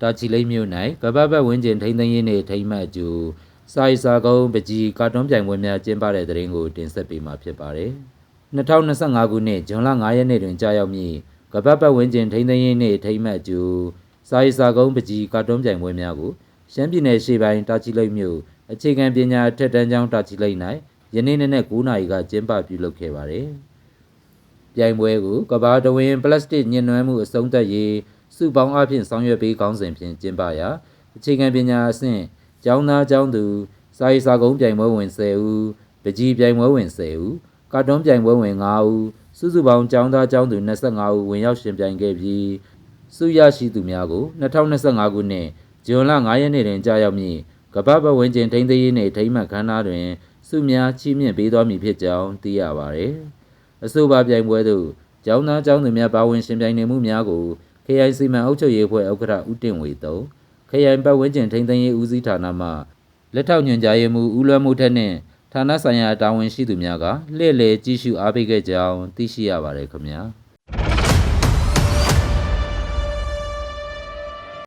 တာချီလိမ့်မြို့၌ကပ္ပပတ်ဝန်းကျင်ထိန်းသိမ်းရေးနှင့်ထိမ့်မှတ်အကျူစာရေးစာကုန်းပကြီးကာတွန်းပြိုင်ပွဲများကျင်းပတဲ့တဲ့ရင်ကိုတင်ဆက်ပေးမှာဖြစ်ပါတယ်။2025ခုနှစ်ဇွန်လ9ရက်နေ့တွင်ကြာရောက်မည့်ကပ္ပပတ်ဝန်းကျင်ထိန်းသိမ်းရေးနှင့်ထိမ့်မှတ်အကျူစာရေးစာကုန်းပကြီးကာတွန်းပြိုင်ပွဲများကိုရှမ်းပြည်နယ်ရှေ့ပိုင်းတာချီလိမ့်မြို့အခြေခံပညာအထက်တန်းကျောင်းတာချီလိမ့်၌ယနေ့နေ့နဲ့9နာရီကကျင်းပပြုလုပ်ခဲ့ပါတယ်။ပြိုင်ပွဲကိုကဘာတဝင်းပလတ်စတစ်ညှဉ်းနှွမ်းမှုအဆုံးသတ်ရေး စုပေါင်းအဖြစ်ဆောင်ရွက်ပေးကောင်းစဉ်ဖြင့်ကျင်းပရာအခြေခံပညာအဆင့်ကျောင်းသားကျောင်းသူစာရေးစာကုန်းပြိုင်ပွဲဝင်10ဦးပကြီးပြိုင်ပွဲဝင်10ဦးကာတွန်းပြိုင်ပွဲဝင်5ဦးစုစုပေါင်းကျောင်းသားကျောင်းသူ25ဦးဝင်ရောက်ရှင်ပြိုင်ခဲ့ပြီးစုရရှိသူများကို2025ခုနှစ်ဇွန်လ9ရက်နေ့တွင်ကြာရောက်မည့်ကပ္ပပဝန်းကျင်ထိန်းသိမ်းရေးနှင့်ထိမ့်မှတ်ခမ်းနားတွင်စုများချီးမြှင့်ပေးသွားမည်ဖြစ်ကြောင်းသိရပါသည်အဆိုပါပြိုင်ပွဲသို့ကျောင်းသားကျောင်းသူများပါဝင်ရှင်ပြိုင်နေမှုများကို KI စီမံအုပ်ချုပ်ရေးအဖွဲ့ဥက္ကဋ္ဌဦးတင်ဝေတုံ KI ပတ်ဝန်းကျင်ထိန်းသိမ်းရေးဦးစီးဌာနမှလက်ထောက်ညွှန်ကြားရေးမှူးဦးလွမ်းမှုထက်နှင့်ဌာနဆိုင်ရာတာဝန်ရှိသူများကလှည့်လည်ကြည့်ရှုအားပေးခဲ့ကြောင်းသိရှိရပါတယ်ခင်ဗျာ။